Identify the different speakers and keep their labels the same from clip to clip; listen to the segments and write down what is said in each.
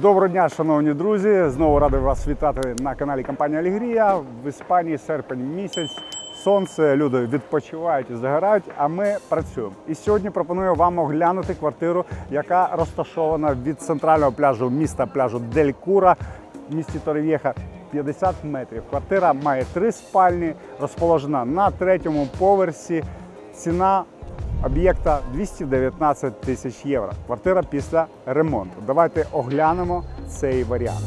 Speaker 1: Доброго дня, шановні друзі! Знову радий вас вітати на каналі компанії Алігрія. В Іспанії серпень місяць. Сонце, люди відпочивають і загорають, а ми працюємо. І сьогодні пропоную вам оглянути квартиру, яка розташована від центрального пляжу міста пляжу Дель Кура в місті Торрев'єха 50 метрів. Квартира має три спальні, розположена на третьому поверсі. Ціна об'єкта 219 тисяч євро. Квартира після ремонту. Давайте оглянемо цей варіант.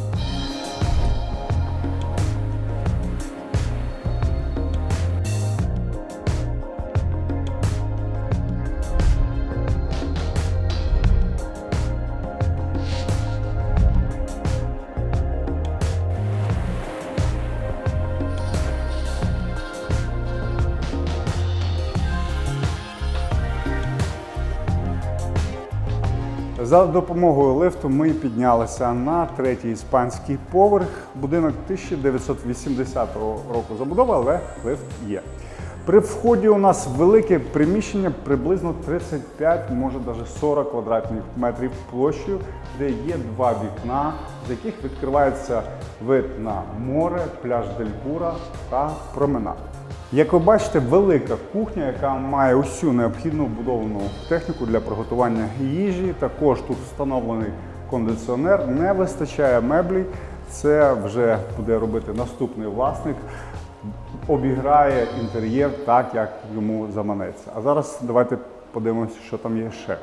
Speaker 1: За допомогою лифту ми піднялися на третій іспанський поверх. Будинок 1980 року забудови, але лифт є. При вході у нас велике приміщення, приблизно 35, може навіть 40 квадратних метрів площею, де є два вікна, з яких відкривається вид на море, пляж Делькура та променад. Як ви бачите, велика кухня, яка має усю необхідну вбудовану техніку для приготування їжі. Також тут встановлений кондиціонер, не вистачає меблів. Це вже буде робити наступний власник. Обіграє інтер'єр так, як йому заманеться. А зараз давайте подивимося, що там є ще.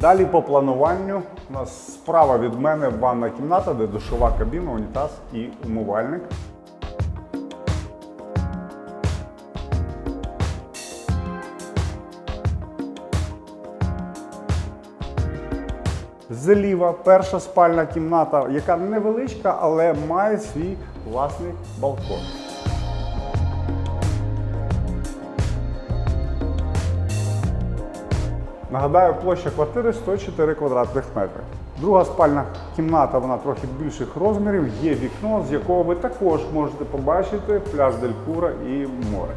Speaker 1: Далі по плануванню у нас справа від мене ванна кімната, де душова кабіна, унітаз і умивальник. Зліва перша спальна кімната, яка невеличка, але має свій власний балкон. Нагадаю, площа квартири 104 квадратних метри. Друга спальна кімната, вона трохи більших розмірів. Є вікно, з якого ви також можете побачити пляж Дель Кура і море.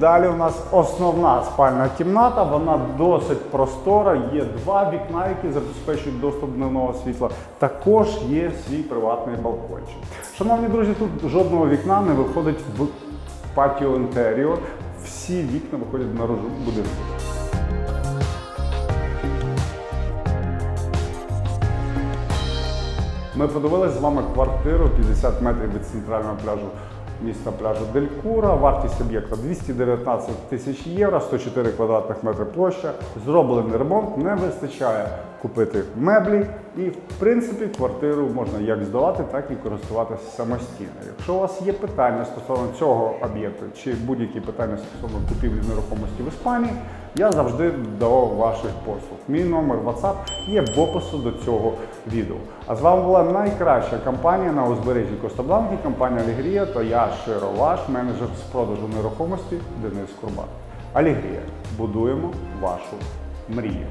Speaker 1: Далі у нас основна спальна кімната. Вона досить простора. Є два вікна, які забезпечують доступ дневного світла. Також є свій приватний балкончик. Шановні друзі, тут жодного вікна не виходить в патіо інтеріор. Всі вікна виходять наружу будинку. Ми подивилися з вами квартиру 50 метрів від центрального пляжу міста пляжу Делькура. Вартість об'єкта 219 тисяч євро, 104 квадратних метри площа. Зроблений ремонт, не вистачає купити меблі. І, в принципі, квартиру можна як здавати, так і користуватися самостійно. Якщо у вас є питання стосовно цього об'єкту чи будь-які питання стосовно купівлі нерухомості в Іспанії, я завжди до ваших послуг. Мій номер WhatsApp є в опису до цього відео. А з вами була найкраща компанія на узбережжі Коста-Бланки, компанія Алігрія та я Широ, ваш менеджер з продажу нерухомості Денис Курбан. Алігрія. Будуємо вашу мрію.